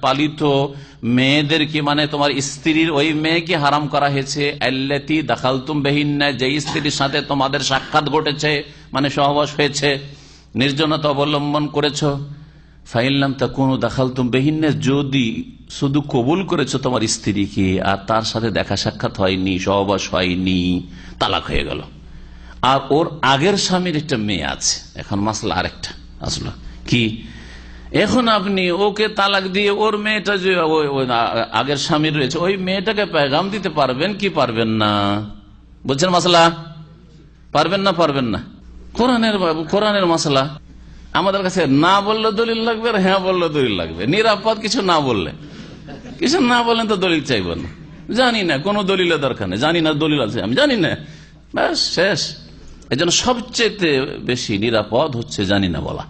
পালিত মেয়েদেরকে মানে তোমার স্ত্রীর ওই মেয়েকে হারাম করা হয়েছে। আল্লাতি দাখালতুম বেহিন্না যে স্ত্রীর সাথে তোমাদের সাক্ষাৎ ঘটেছে মানে সহবাস হয়েছে, নির্জনতা অবলম্বন করেছ। ফাইলাম তা কোন দাখালতুম বেহিন্নে যদি শুধু কবুল করেছ তোমার স্ত্রীকে, আর তার সাথে দেখা সাক্ষাৎ হয়নি, সহবাস হয়নি, তালাক হয়ে গেল। আর ওর আগের স্বামীর একটা মেয়ে আছে। এখন মাসলা আরেকটা, আসলো। কি? এখন আপনি ওকে তালাক দিয়ে ওর মেয়েটা যে আগের স্বামীর রয়েছে, ওই মেয়েটাকে পেগাম দিতে পারবেন কি পারবেন না? বলছেন মাসলা পারবেন না পারবেন না? কোরআনের কোরআনের মশলা? আমাদের কাছে না বললে দলিল লাগবে আর হ্যাঁ বললে দলিল লাগবে। নিরাপদ কিছু না বললে। কিছু না বললেন তো দলিল চাইব না। জানি না, কোনো দলিলের দরকার নেই। জানি না দলিল আছে, আমি জানি না। ব্যাস, শেষ। এই জন্য সবচেয়ে বেশি নিরাপদ হচ্ছে জানি না বলা।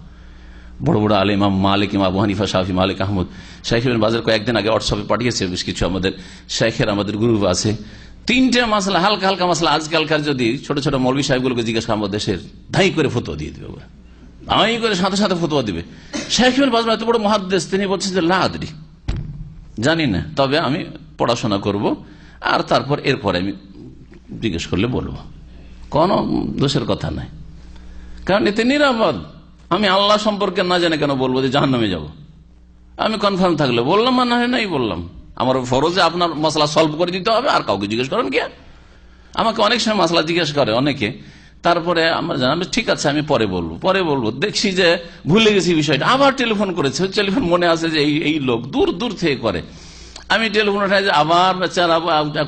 বড় বড় আলিম মালিক, ইমাম আবু হানিফা শাহি মালিক, আহমদ। শাইখ বাজার কয়েকদিন আগে হোয়াটসঅ্যাপে পাঠিয়েছে বেশ কিছু আমাদের শাইখের, আমাদের গ্রুপ আছে। তিনটে মাসলা, হালকা হালকা মাসলা, আজকালকার যদি ছোট ছোট মৌলবী সাহেবগুলোকে জিজ্ঞাসা আমাদের দেশের ধাই করে ফটো দিয়ে দিবে। আমি করে সাথে সাথে ফতোয়া দিবে। শাইখ বাজার এত বড় মহাদেশ তিনি বলছেন যে লাদরি জানি না, তবে আমি পড়াশোনা করব, আর তারপর এরপরে আমি জিজ্ঞেস করলে বলব। কোনো দোষের কথা নাই। কারণ এতে নিরাপদ। আমি আল্লাহ সম্পর্কে না জানে কেন বলব যে জাহান নামে যাব? আমি কনফার্ম থাকলে বললাম না হয় নাই বললাম। আমার ফরজে আপনার মশলা সলভ করে দিতে হবে, আর কাউকে জিজ্ঞেস করেন কে? আমাকে অনেক সময় মশলা জিজ্ঞেস করে অনেকে। তারপরে আমার জানাবে ঠিক আছে, আমি পরে বলব। পরে বলব, দেখছি যে ভুলে গেছি বিষয়টা। আবার টেলিফোন করেছে। টেলিফোন মনে আছে যে এই এই লোক দূর দূর থেকে করে। আমি টেলিফোন আবার বেচারা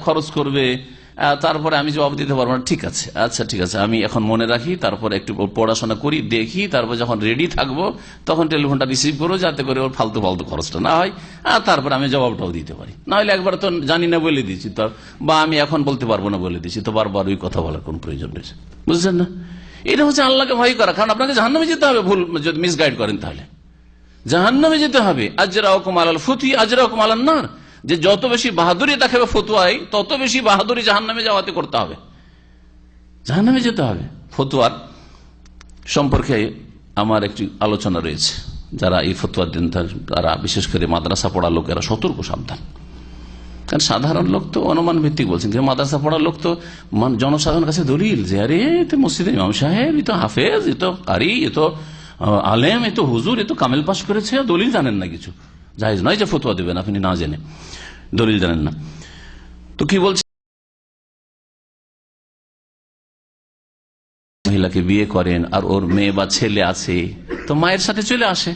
খরচ করবে। তারপরে আমি জবাব দিতে পারব না। ঠিক আছে আচ্ছা ঠিক আছে। আমি এখন মনে রাখি, তারপর একটু পড়াশোনা করি, দেখি, তারপর যখন রেডি থাকব, তখন টেলিফোনটা রিসিভ করব যাতে করে ওর ফালতু ফালতু খরচটা না হয়। আর তারপরে আমি জবাবটাও দিতে পারি। না হলে একবার তো জানি না, বলে দিচ্ছি তো। বা আমি এখন বলতে পারব না, বলে দিচ্ছি তো বারবার ওই কথা বলার কোন প্রয়োজন রয়েছে বুঝছেন না? এটা হচ্ছে আল্লাহকে ভয় করা। কারণ আপনাকে জাহান্নামে যেতে হবে, ভুল যদি মিসগাইড করেন তাহলে। জাহান্নামে যেতে হবে। আজরা হুকুম আলাল ফুতি আজরা হুকুম আলাল না যে যত বেশি বাহাদুরি দেখাবে ফতুয়াই, তত বেশি বাহাদুরি জাহান্নামে যাওয়াতে করতে হবে। জাহান্নামে যেতে হবে। ফতুয়ার সম্পর্কে আমার একটি আলোচনা রয়েছে। যারা এই ফতুয়ার দিন তারা বিশেষ করে মাদ্রাসা পড়া লোকেরা সতর্ক, সাবধান। কারণ সাধারণ লোক তো অনুমান ভিত্তিক বলছেন কিন্তু মাদ্রাসা পড়ার লোক তো জনসাধারণের কাছে দলিল যে, আরে তো মসজিদে ইমাম সাহেব, এ তো হাফেজ, এ তো কারি, এ আলেম, এ তো হুজুর, এ তো কামেল পাশ করেছে দলিল জানেন না কিছু। জাহেজ নয় যে ফতুয়া দেবেন, আপনি না জেনে। দলিল জানেন না। তো কি বলছে? মহিলাকে বিয়ে করেন, আর ওর মেয়ে বা ছেলে আছে, তো মায়ের সাথে চলে আসে।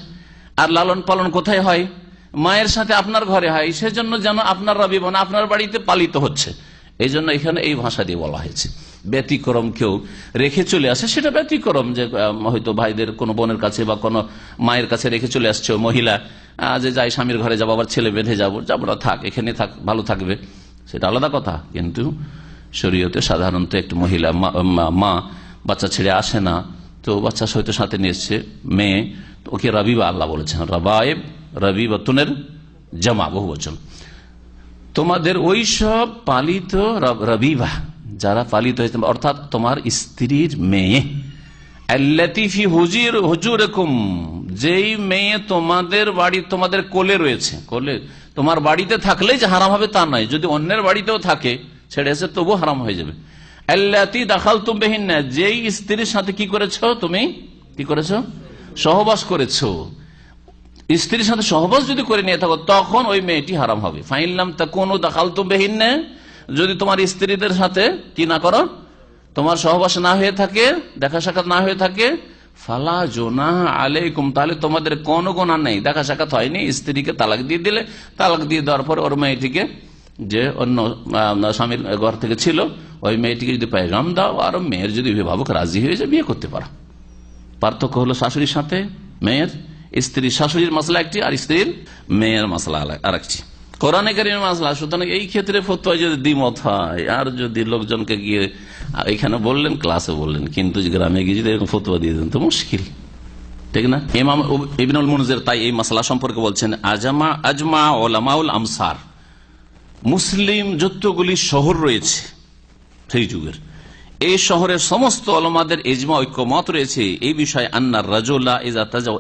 আর লালন পালন কোথায় হয়? মায়ের সাথে আপনার ঘরে হয়, সেজন্য যেন আপনার রবি আপনার বাড়িতে পালিত হচ্ছে। এই জন্য এখানে এই ভাষা দিয়ে বলা হয়েছে। ব্যতিক্রম কেউ রেখে চলে আসে, সেটা ব্যতিক্রম যে হয়তো ভাইদের কোনো বোনের কাছে বা কোনো মায়ের কাছে রেখে চলে আসছে মহিলা যে যাই স্বামীর ঘরে যাব, আবার ছেলে বেঁধে যাব যাব না, থাক, এখানে থাক, ভালো থাকবে। সেটা আলাদা কথা, কিন্তু শরীয়তে সাধারণত একটু মহিলা, মা- বাচ্চা ছেড়ে আসে না, তো বাচ্চা হয়তো সাথে নিয়ে এসছে, মেয়ে ওকে রবিবা আল্লাহ বলেছেন, রবায়েব রবি বতুনের জমা, বহু বচন। তোমাদের ওই সব পালিত রব- রবিবা যারা পালিত হয়েছে, অর্থাৎ তোমার স্ত্রীর মেয়ে। আল্লাতিফি হুজির হুজুরকুম, যেই মেয়ে তোমাদের বাড়ি, তোমাদের কোলে রয়েছে, কোলে। তোমার বাড়িতে থাকলেই যে হারাম হবে তা নয়, যদি অন্যের বাড়িতেও থাকে, ছেড়ে এসে হারাম হয়ে যাবে। যেই সাথে কি করেছ তুমি? কি করেছ? সহবাস সাথে সহবাস যদি করে নিয়ে থাকো, তখন ওই মেয়েটি হারাম হবে। ফাইনলাম তা কোনো দাখাল তুমবেহীন যদি তোমার স্ত্রীদের সাথে কি না করো, তোমার সহবাস না হয়ে থাকে, দেখা সাক্ষাৎ না হয়ে থাকে, ফালা জোনা আলাইকুম, তাহলে তোমাদের কোন গোনা নেই। দেখা সাক্ষাৎ হয়নি, স্ত্রীকে তালাক দিয়ে দিলে, তালাক দিয়ে দেওয়ার পর ওর মেয়েটিকে যে অন্য স্বামীর ঘর থেকে ছিল, ওই মেয়েটিকে যদি পেগাম দাও, আর মেয়ের যদি অভিভাবক রাজি হয়ে যায়, বিয়ে করতে পারো। পার্থক্য হলো শাশুড়ির সাথে, মেয়ের, স্ত্রীর শাশুড়ির মশলা একটি, আর স্ত্রীর মেয়ের মশলা আর একটি কোরআনে কারিমের মাসলা, সুতরাং এই ক্ষেত্রে ফতোয়া যদি দ্বিমত হয়, আর যদি লোকজনকে গিয়ে এখানে বললেন, ক্লাসে বললেন, কিন্তু গ্রামে গিয়ে যদি এরকম ফতোয়া দিয়ে দেন, তো মুশকিল। তাই এই সম্পর্কে বলছেন, আজমা আজমা ওলামাউল আমসার, মুসলিম যতগুলি শহর রয়েছে সেই যুগের, এই শহরের সমস্ত অলমাদের এজমা ঐক্যমত রয়েছে। এই বিষয়ে আন্নার রাজোল্লা ইজা তাজা